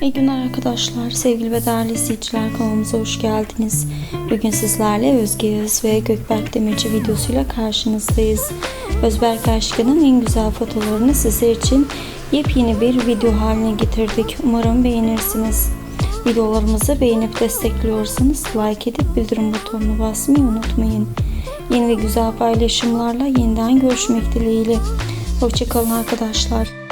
İyi günler arkadaşlar. Sevgili ve değerli izleyiciler kanalımıza hoş geldiniz. Bugün sizlerle Özge Yağız ve Gökberk Demirci videosuyla karşınızdayız. Özberk aşkının en güzel fotolarını sizler için yepyeni bir video haline getirdik. Umarım beğenirsiniz. Videolarımızı beğenip destekliyorsanız like edip bildirim butonunu basmayı unutmayın. Yeni ve güzel paylaşımlarla yeniden görüşmek dileğiyle. Hoşçakalın arkadaşlar.